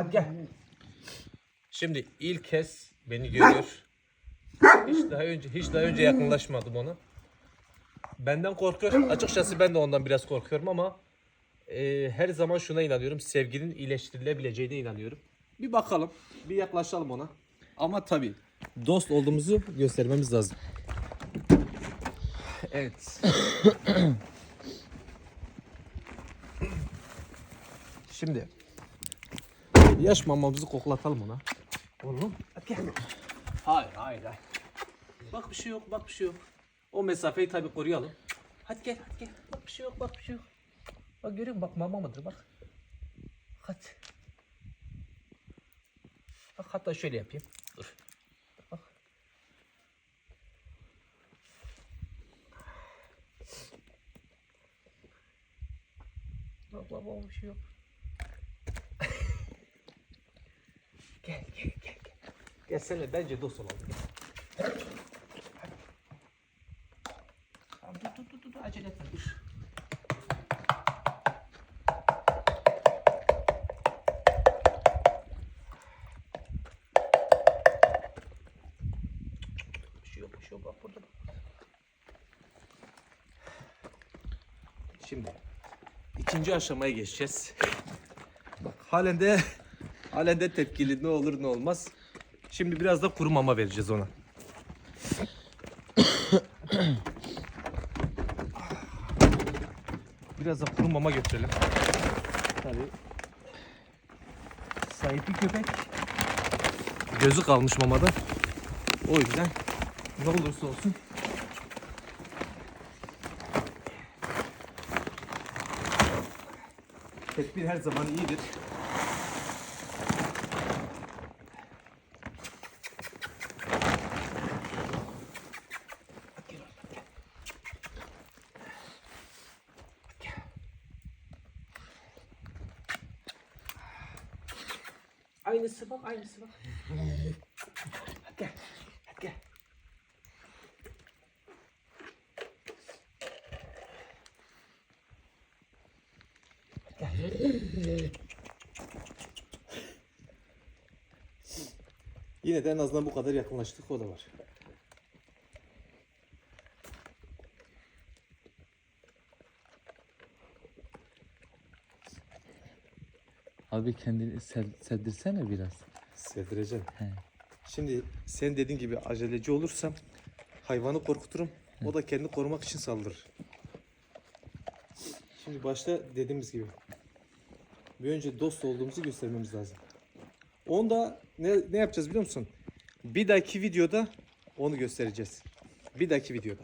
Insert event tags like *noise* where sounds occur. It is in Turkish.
Hadi gel. Şimdi ilk kez beni görüyor. Hiç daha önce hiç daha önce yakınlaşmadım ona. Benden korkuyor. Açıkçası ben de ondan biraz korkuyorum ama e, her zaman şuna inanıyorum. Sevginin iyileştirilebileceğine inanıyorum. Bir bakalım. Bir yaklaşalım ona. Ama tabii dost olduğumuzu göstermemiz lazım. Evet. *coughs* Şimdi yaş mamamızı koklatalım ona. Oğlum hadi gel. Hayır hayır hayır. Bak bir şey yok bak bir şey yok. O mesafeyi tabii koruyalım. Hadi gel hadi gel. Bak bir şey yok bak bir şey yok. Bak görüyor musun bak mama mıdır bak. Hadi. Bak hatta şöyle yapayım. Dur. Bak. Bak bak bak bir şey yok. gel gel gel gel. Gelsene bence dost olalım. Gel. Tamam, dur dur dur dur acele etme dur. Bir şey bir şey bak burada. Şimdi ikinci aşamaya geçeceğiz. Bak halen de halen de tepkili ne olur ne olmaz. Şimdi biraz da kuru mama vereceğiz ona. Biraz da kuru mama götürelim. Tabii. Sahipli köpek. Gözü kalmış mamada. O yüzden ne olursa olsun tedbir her zaman iyidir. Hadi gel oğlum, hadi gel. Hadi gel. Aynısı bak, aynısı bak. Hadi gel, hadi gel. Yine de en azından bu kadar yakınlaştık o da var. Abi kendini ser, serdirsene biraz. Sevdireceğim. He. Şimdi sen dediğin gibi aceleci olursam hayvanı korkuturum. O da kendini korumak için saldırır. Şimdi başta dediğimiz gibi bir önce dost olduğumuzu göstermemiz lazım. Onda ne, ne yapacağız biliyor musun? Bir dahaki videoda onu göstereceğiz. Bir dahaki videoda.